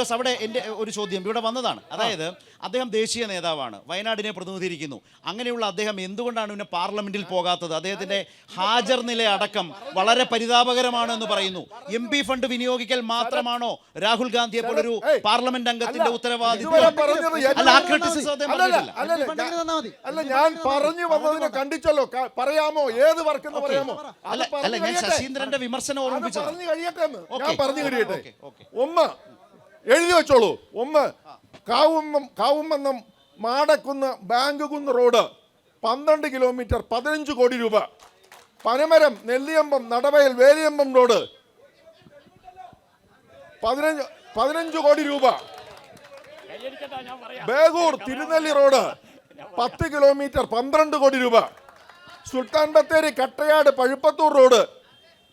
പൗലോസ് അവിടെ എന്റെ ഒരു ചോദ്യം ഇവിടെ വന്നതാണ് അതായത് അദ്ദേഹം ദേശീയ നേതാവാണ് വയനാടിനെ പ്രതിനിധീകരിക്കുന്നു അങ്ങനെയുള്ള അദ്ദേഹം എന്തുകൊണ്ടാണ് പിന്നെ പാർലമെന്റിൽ പോകാത്തത് അദ്ദേഹത്തിന്റെ ഹാജർ നില അടക്കം വളരെ പരിതാപകരമാണ് എന്ന് പറയുന്നു എം പി ഫണ്ട് വിനിയോഗിക്കൽ മാത്രമാണോ രാഹുൽ ഗാന്ധിയെ പോലൊരു പാർലമെന്റ് അംഗത്തിന്റെ ഉത്തരവാദിത്വം അല്ല ഞാൻ പറഞ്ഞു വന്നതിനെ കണ്ടിച്ചല്ലോ പറയാമോ ഏത് വർക്ക് എന്ന് പറയാമോ അല്ല ഞാൻ. ശശീന്ദ്രന്റെ വിമർശനം ഓർമ്മിപ്പിച്ചു ഓർമ്മിപ്പിച്ചത് പറഞ്ഞു കഴിയട്ടെ ഞാൻ. പറഞ്ഞു കഴിയട്ടെ. ഒന്ന് എഴുതി വെച്ചോളൂ. ഒന്ന് കാവുമ്മം കാവുമെന്നും മാടക്കുന്ന് ബാങ്ക് കുന്ന് റോഡ് പന്ത്രണ്ട് കിലോമീറ്റർ പതിനഞ്ച് കോടി രൂപ. പനമരം നെല്ലിയമ്പം നടവയൽ വേലിയമ്പം റോഡ് പതിനഞ്ച് പതിനഞ്ച് കോടി രൂപ. ബേഗൂർ തിരുനെല്ലി റോഡ് പത്ത് കിലോമീറ്റർ പന്ത്രണ്ട് കോടി രൂപ. സുൽത്താൻ ബത്തേരി കട്ടയാട് പഴുപ്പത്തൂർ റോഡ്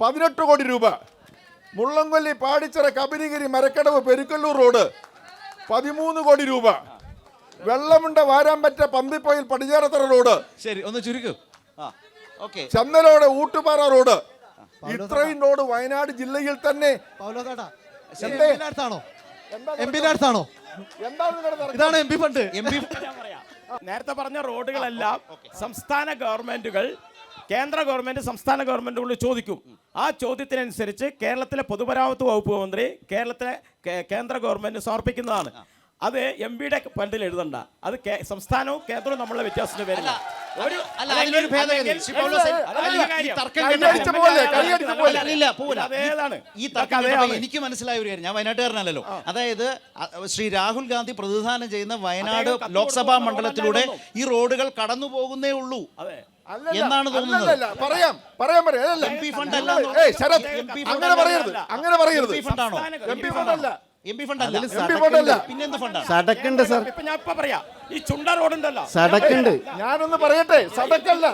പതിനെട്ട് കോടി രൂപ. മുള്ളംകൊല്ലി പാടിച്ചിറ കബനിഗിരി മരക്കടവ് പെരുക്കല്ലൂർ റോഡ്. പതിമൂന്ന് കോടി രൂപ. വെള്ളമുണ്ട വാരാമ്പറ്റ പന്തിപ്പോയിൽ പടിഞ്ഞാറത്തറ റോഡ്. ശരി ഒന്ന് ചുരുക്കൂ. ചന്ദനോട് ചന്ദലോട് ഊട്ടുപാറ റോഡ്. ഇത്രയും റോഡ് വയനാട് ജില്ലയിൽ തന്നെ? ഇതാണ് എം പി ഫണ്ട്. എം നേരത്തെ പറഞ്ഞ റോഡുകളെല്ലാം സംസ്ഥാന ഗവൺമെന്റുകൾ കേന്ദ്ര ഗവൺമെന്റ് സംസ്ഥാന ഗവൺമെന്റുകളിൽ ചോദിക്കും. ആ ചോദ്യത്തിനനുസരിച്ച് കേരളത്തിലെ പൊതുമരാമത്ത് വകുപ്പ് മന്ത്രി കേരളത്തിലെ കേന്ദ്ര ഗവൺമെന്റ് സമർപ്പിക്കുന്നതാണ്. അത് എം പിയുടെ ഫണ്ടിൽ എഴുതണ്ട. അത് സംസ്ഥാനവും കേന്ദ്രവും നമ്മളെ വ്യത്യാസത്തിന് പേരില്ല അല്ല, ഈ. തർക്കം എനിക്ക് മനസ്സിലായ ഒരു കാര്യം. ഞാൻ വയനാട്ടുകാരനല്ലോ അതായത് ശ്രീ രാഹുൽ ഗാന്ധി പ്രതിനിധാനം ചെയ്യുന്ന വയനാട് ലോക്സഭാ മണ്ഡലത്തിലൂടെ ഈ റോഡുകൾ കടന്നു പോകുന്നേ ഉള്ളൂ. അതെ. എന്നാണ് തോന്നുന്നത്. അല്ലല്ല, പറയാം. പറയാൻ പറയാം. അല്ലല്ല. എം പി ഫണ്ട് നിങ്ങൾ- അല്ല ഏയ് ശരത് എം പി അങ്ങനെ ഫണ്ട് പറയരുത്. അല്ല. അങ്ങനെ എം പി ഫണ്ടാണോ സംസ്ഥാന എം ഫണ്ടല്ല എം പി ഫണ്ട് അല്ല. ഫണ്ടല്ല പിന്നെന്ത് ഫണ്ടാണ് സടക്കുണ്ട് സർ. ഇപ്പൊ ഞാൻ ഇപ്പൊ പറയാം. ഈ ചുണ്ട റോഡുണ്ടല്ലോ. സടക്കുണ്ട്. ഞാനൊന്ന് പറയട്ടെ. സടക്കല്ല.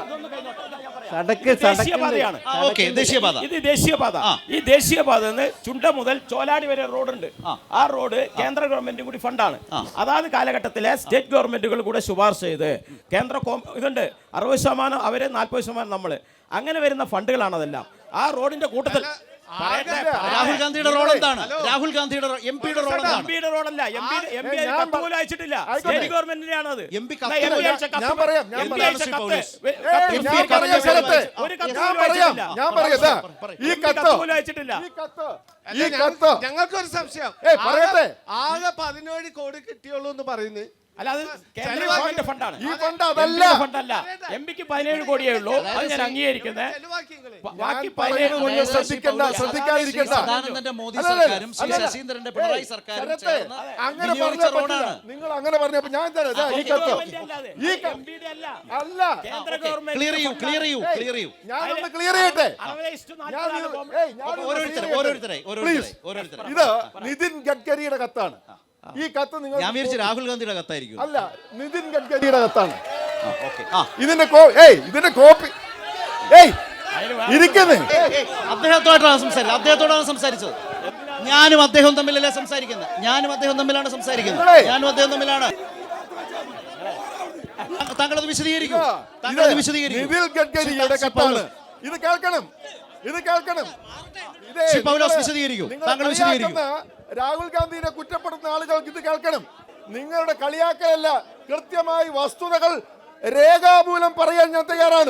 സടക്ക് ഇത് സടക്കുണ്ട്. ദേശീയപാതയാണ്. ആ ഓക്കെ. ദേശീയപാത. ഇത് ദേശീയപാത. ആ. ഈ ദേശീയപാത ചുണ്ട മുതൽ ചോലാടി വരെ റോഡുണ്ട്. ആ. ആ റോഡ് കേന്ദ്ര ഗവൺമെന്റ് കൂടി ഫണ്ടാണ്. അതാത് കാലഘട്ടത്തിലെ സ്റ്റേറ്റ് ഗവൺമെന്റുകൾ കൂടെ ശുപാർശ ചെയ്ത് കേന്ദ്ര കോം- ഇതുണ്ട്. അറുപത് ശതമാനം അവർ നാൽപ്പത് ശതമാനം നമ്മൾ. അങ്ങനെ വരുന്ന ഫണ്ടുകളാണ് അതെല്ലാം. ആ റോഡിന്റെ കൂട്ടത്തിൽ രാഹുൽ ഗാന്ധിയുടെ റോൾ എന്താണ്? രാഹുൽ ഗാന്ധിയുടെ എം പിയുടെ റോൾ എം എന്താണ്? പിയുടെ റോഡല്ല എം പി എം പി ഞാൻ കത്ത് പറ- പോലും അയച്ചിട്ടില്ല. സ്റ്റേറ്റ് അത് എം പി കത്ത് ഞാൻ പറയാം, ഞാൻ പറയാം. ഞാൻ പറയാം ഒരു കത്ത് പോലും അയച്ചിട്ടില്ല. ഞാൻ പറയാം ഈ കത്ത്. പോലും അയച്ചിട്ടില്ല. ഈ കത്ത്. ഞങ്ങൾക്കൊരു സംശയം. ഏയ്, പറയട്ടെ. ആകെ- ആകെ പതിനേഴ് കോടി കിട്ടിയുള്ളൂ എന്ന് പറയുന്നത് അല്ല അത് കേന്ദ്ര ചെലവാക്കി- ഫണ്ടാണ്. ഈ ഫണ്ട് അതല്ല. എം പിയുടെ ഫണ്ടല്ല. എം പിക്ക് പതിനേഴ് കോടിയേ ഉള്ളൂ. അത് ഞാൻ അംഗീകരിക്കുന്നത്. ബാക്കി പതിനേഴ് കോടി ശ്രദ്ധിക്കണ്ട ശ്രദ്ധിക്കാതിരിക്കണ്ട. സദാനന്ദന്റെ മോദി സർക്കാരും ശ്രീ അല്ലല്ല. ശശീന്ദ്രന്റെ പിണറായി സർക്കാരും അങ്ങനെ നിങ്ങൾ അങ്ങനെ പറഞ്ഞപ്പോ ഞാൻ തരാം ഈ കത്ത് ഈ അല്ല. അല്ല. കേന്ദ്ര ഗവൺമെന്റ് ക്ലിയർ ചെയ്യൂ ക്ലിയർ ചെയ്യൂ ക്ലിയർ ചെയ്യൂ. ഞാനൊന്ന് ക്ലിയർ ചെയ്യട്ടെ? ഓരോരുത്തരെ ഓരോരുത്തരെ. ഓരോരുത്തരെ ഇത് നിതിൻ ഗഡ്കരിയുടെ കത്താണ്. ഈ കത്ത് നിങ്ങൾ ഞാൻ വിചാരിച്ചു രാഹുൽ ഗാന്ധിയുടെ കത്തായിരിക്കും. അല്ല നിതിൻ ഗഡ്കരിയുടെ കത്താണ്. ഇതിന്റെ കോപ്പി ഏയ് ഇതിന്റെ കോപ്പി ഏയ് ഇരിക്കുന്നേ. അദ്ദേഹത്തോടാണ് സംസാരിച്ചത്. അദ്ദേഹത്തോടാണ് സംസാരിച്ചത്. ഞാനും അദ്ദേഹം തമ്മിലല്ലേ സംസാരിക്കുന്നത് ഞാനും അദ്ദേഹം തമ്മിലാണ് സംസാരിക്കുന്നത് ഞാനും അദ്ദേഹം തമ്മിലാണ്. താങ്കളത് വിശദീകരിക്കുക താങ്കളത് വിശദീകരിക്കും. ഇത് കേൾക്കണം. ഇത് കേൾക്കണം. പൗലോസ് വിശദീകരിക്കും. താങ്കൾ വിശദീകരിക്കും. രാഹുൽ ഗാന്ധിനെ കുറ്റപ്പെടുത്തുന്ന ആളുകൾക്ക് ഇത് കേൾക്കണം. നിങ്ങളുടെ കളിയാക്കലല്ല കൃത്യമായി വസ്തുതകൾ രേഖാമൂലം പറയാൻ ഞാൻ തയ്യാറാണ്.